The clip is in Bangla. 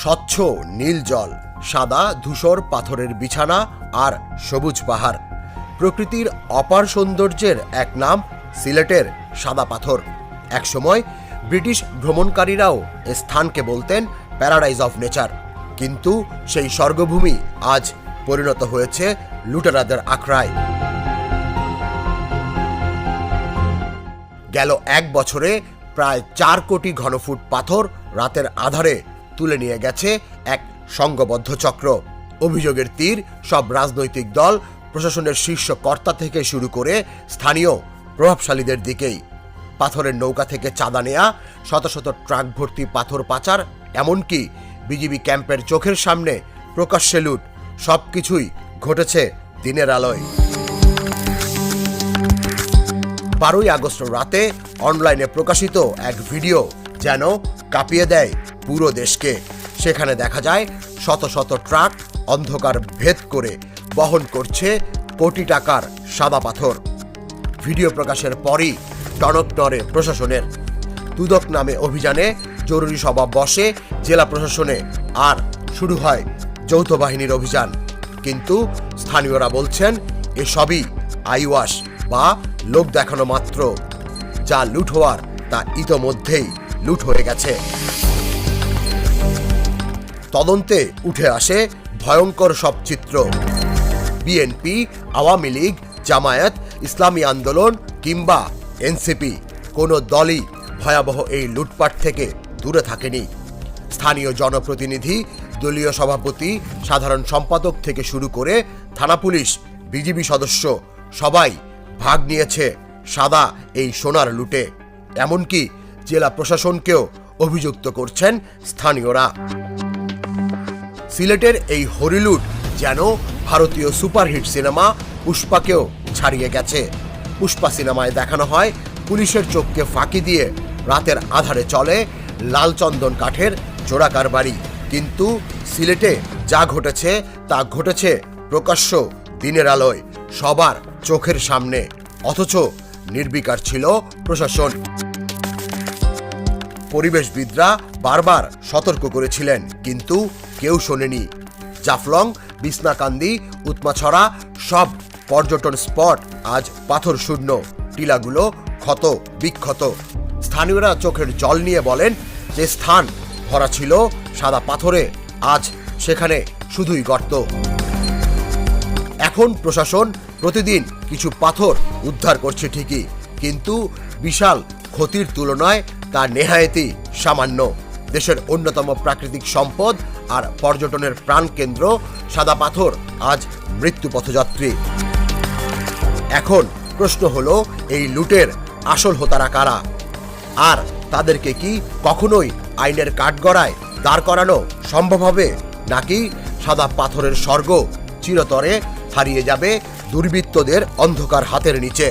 স্বচ্ছ নীল জল, সাদা ধূসর পাথরের বিছানা আর সবুজ পাহাড়। প্রকৃতির অপার সৌন্দর্যের এক নাম সিলেটের সাদা পাথর। একসময় ব্রিটিশ ভ্রমণকারীরাও স্থানকে বলতেন প্যারাডাইজ অফ নেচার। কিন্তু সেই স্বর্গভূমি আজ পরিণত হয়েছে লুটেরাদের আখড়ায়। গেল এক বছরে প্রায় চার কোটি ঘনফুট পাথর রাতের আধারে তুলে নিয়ে গেছে এক সংঘবদ্ধ চক্র। অভিযোগের তীর সব রাজনৈতিক দল, প্রশাসনের শীর্ষ কর্তা থেকে শুরু করে স্থানীয় প্রভাবশালীদের দিকেই। পাথরের নৌকা থেকে চাঁদা নেয়া, শত শত ট্রাক ভর্তি পাথর পাচার, এমনকি বিজিবি ক্যাম্পের চোখের সামনে প্রকাশ্যে লুট, সব কিছুই ঘটেছে দিনের আলোয়। বারোই আগস্ট রাতে অনলাইনে প্রকাশিত এক ভিডিও যেন কাঁপিয়ে দেয় পুরো দেশকে। সেখানে দেখা যায় শত শত ট্রাক অন্ধকার ভেদ করে বহন করছে কোটি টাকার সাদা পাথর। ভিডিও প্রকাশের পরই টনক নড়ে প্রশাসনের। দুদক নামে অভিযানে জরুরি সভা বসে জেলা প্রশাসনে আর শুরু হয় যৌথ বাহিনীর অভিযান। কিন্তু স্থানীয়রা বলছেন, এসবই আইওয়াস বা লোক দেখানো মাত্র। যা লুট হওয়ার তা ইতোমধ্যেই লুট হয়ে গেছে। তদন্তে উঠে আসে ভয়ঙ্কর সব চিত্র। বিএনপি আওয়ামী লীগ, জামায়াত, ইসলামী আন্দোলন কিংবা এনসিপি কোনো দলই ভয়াবহ এই লুটপাট থেকে দূরে থাকেনি। স্থানীয় জনপ্রতিনিধি, দলীয় সভাপতি, সাধারণ সম্পাদক থেকে শুরু করে থানা পুলিশ, বিজিবি সদস্য সবাই ভাগ নিয়েছে সাদা এই সোনার লুটে। এমনকি জেলা প্রশাসনকেও অভিযুক্ত করছেন স্থানীয়রা। সিলেটের এই হরিলুট যেন ভারতীয় সুপারহিট সিনেমা পুষ্পাকেও ছাড়িয়ে গেছে। পুষ্পা সিনেমায় দেখানো হয় পুলিশের চোখকে ফাঁকি দিয়ে রাতের আধারে চলে লালচন্দন কাঠের চোরাকার বাড়ি। কিন্তু সিলেটে যা ঘটেছে, তা ঘটেছে প্রকাশ্য দিনের আলোয়, সবার চোখের সামনে। অথচ নির্বিকার ছিল প্রশাসন। পরিবেশবিদরা বারবার সতর্ক করেছিলেন, কিন্তু কেউ শোনেনি। জাফলং, বিছনাকান্দি, উৎমাছড়া, সব পর্যটন স্পট আজ পাথর শূন্য। টিলাগুলো ক্ষত, বিক্ষত। স্থানীয়রা চোখের জল নিয়ে বলেন যে স্থান ভরা ছিল সাদা পাথরে, আজ সেখানে শুধুই গর্ত। এখন প্রশাসন প্রতিদিন কিছু পাথর উদ্ধার করছে ঠিকই, কিন্তু বিশাল ক্ষতির তুলনায় তা নেহায়েতি সামান্য। দেশের অন্যতম প্রাকৃতিক সম্পদ আর পর্যটনের প্রাণকেন্দ্র সাদা পাথর, আজ মৃত্যু পথযাত্রী এখন প্রশ্ন হলো, এই লুটের আসল হোতারা কারা? আর তাদেরকে কি কখনোই আইনের কাঠগড়ায় দাঁড় করানো সম্ভব হবে? নাকি সাদা পাথরের স্বর্গ চিরতরে হারিয়ে যাবে দুর্বৃত্তদের অন্ধকার হাতের নিচে?